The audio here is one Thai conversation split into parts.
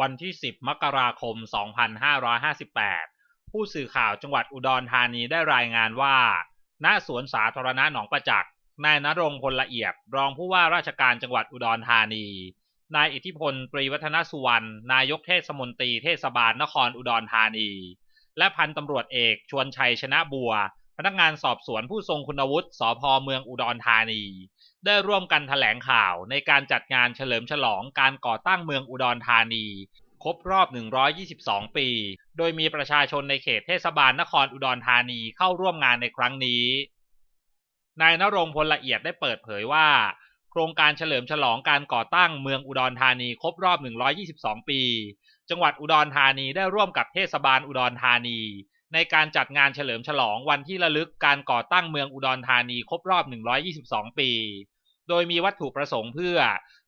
วันที่ 10 มกราคม 2558 ผู้สื่อข่าวจังหวัดอุดรธานีได้รายงานว่า ณ สวนสาธารณะหนองประจักษ์ นายนรงพลละเอียด รองผู้ว่าราชการจังหวัดอุดรธานี นายอิทธิพล ตรีวัฒนสุวรรณ นายกเทศมนตรีเทศบาลนครอุดรธานี และพันตำรวจเอกชวนชัยชนะบัว พนักงานสอบสวนผู้ทรงคุณวุฒิสพเมืองอุดรธานี ได้ร่วมกันถแถลงข่าวในการจัดงานเฉลิมฉลองการก่อตั้งเมืองอุดรธานี ครบรอบ 122 ปี โดยมีประชาชนในเขตเทศบาลนครอุดรธานีเข้าร่วมงานในครั้งนี้ นายนรงพลละเอียดได้เปิดเผยว่า โครงการเฉลิมฉลองการก่อตั้งเมืองอุดรธานีครบรอบ 122 ปี จังหวัดอุดรธานีได้ร่วมกับเทศบาลอุดรธานี ในการจัดงานเฉลิมฉลองวันที่ระลึกการก่อตั้งเมืองอุดรธานีครบรอบ 122 ปี โดยมีวัตถุประสงค์เพื่อ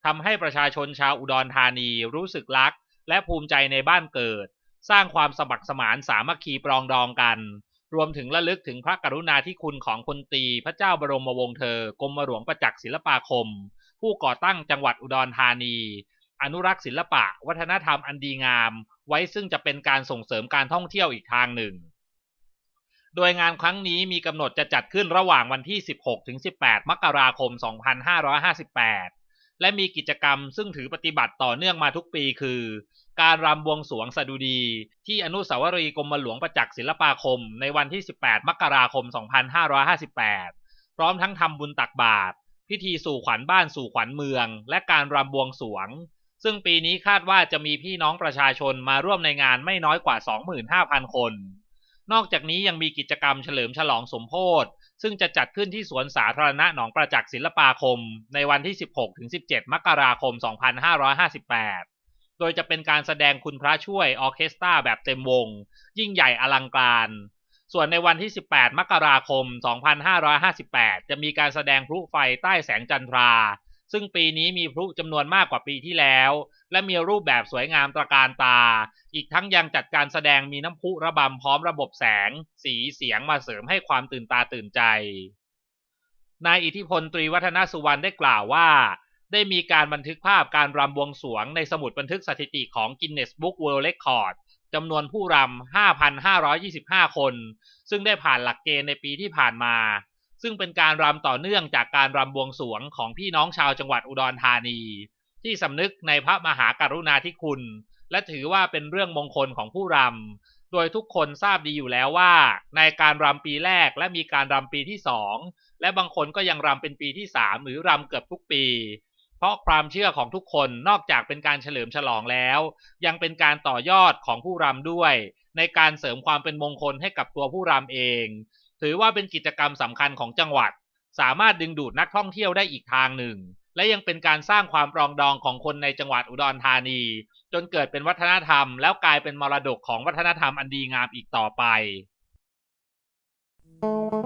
ทำให้ประชาชนชาวอุดรธานีรู้สึกรัก และภูมิใจในบ้านเกิด สร้างความสมัครสมานสามัคคีปรองดองกัน รวมถึงระลึกถึงพระกรุณาธิคุณของพลตีพระเจ้าบรมวงศ์เธอกรมหลวงประจักษ์ศิลปาคม ผู้ก่อตั้งจังหวัดอุดรธานี อนุรักษ์ศิลปะ วัฒนธรรมอันดีงาม ไว้ซึ่งจะเป็นการส่งเสริมการท่องเที่ยวอีกทางหนึ่ง โดยงานครั้งนี้มีกำหนดจะจัดขึ้นระหว่างวันที่ 16-18 มกราคม 2558 และมีกิจกรรมซึ่งถือปฏิบัติต่อเนื่องมาทุกปีคือ การรำบวงสวงสดุดี ที่อนุสาวรีย์กรมหลวงประจักษ์ศิลปาคม ในวันที่ 18 มกราคม 2558 พร้อมทั้งทำบุญตักบาตรพิธีสู่ขวัญบ้านสู่ขวัญเมือง และการรำบวงสวง ซึ่งปีนี้คาดว่าจะมีพี่น้องประชาชนมาร่วมในงานไม่น้อยกว่า 25,000 คน นอกจากนี้ยังมีกิจกรรมเฉลิมฉลองสมโพธิซึ่งจะจัดขึ้นที่สวนสาธารณะหนองประจักษ์ศิลปาคม ในวันที่ 16-17 มกราคม 2558 โดยจะเป็นการแสดงคุณพระช่วยออเคสตราแบบเต็มวง ยิ่งใหญ่อลังการ ส่วนในวันที่ 18 มกราคม 2558 จะมีการแสดงพลุไฟใต้แสงจันทรา ซึ่งปีนี้มีพลุจำนวนมากกว่าปีที่แล้ว และมีรูปแบบสวยงามตระการตา อีกทั้งยังจัดการแสดงมีน้ำพุระบำพร้อมระบบแสง สีเสียงมาเสริมให้ความตื่นตาตื่นใจ นายอิทธิพลตรีวัฒนสุวรรณได้กล่าวว่า ได้มีการบันทึกภาพการรำบวงสวงในสมุดบันทึกสถิติของ Guinness Book World Record จำนวนผู้รำ 5,525 คน ซึ่งได้ผ่านหลักเกณฑ์ในปีที่ผ่านมา ซึ่งเป็นการรำต่อเนื่องจากการรำบวงสวงของพี่น้องชาวจังหวัดอุดรธานี ที่สำนึกในพระมหากรุณาธิคุณ และถือว่าเป็นเรื่องมงคลของผู้รำ โดยทุกคนทราบดีอยู่แล้วว่า ในการรำปีแรกและมีการรำปีที่สองและบางคนก็ยังรำเป็นปีที่สามหรือรำเกือบทุกปี เพราะความเชื่อของทุกคนนอกจากเป็นการเฉลิมฉลองแล้ว ยังเป็นการต่อยอดของผู้รำด้วย ในการเสริมความเป็นมงคลให้กับตัวผู้รำเอง ถือว่าเป็นกิจกรรมสำคัญของจังหวัด สามารถดึงดูดนักท่องเที่ยวได้อีกทางหนึ่ง และยังเป็นการสร้างความปรองดองของคนในจังหวัดอุดรธานี จนเกิดเป็นวัฒนธรรม แล้วกลายเป็นมรดกของวัฒนธรรมอันดีงามอีกต่อไป Thank you.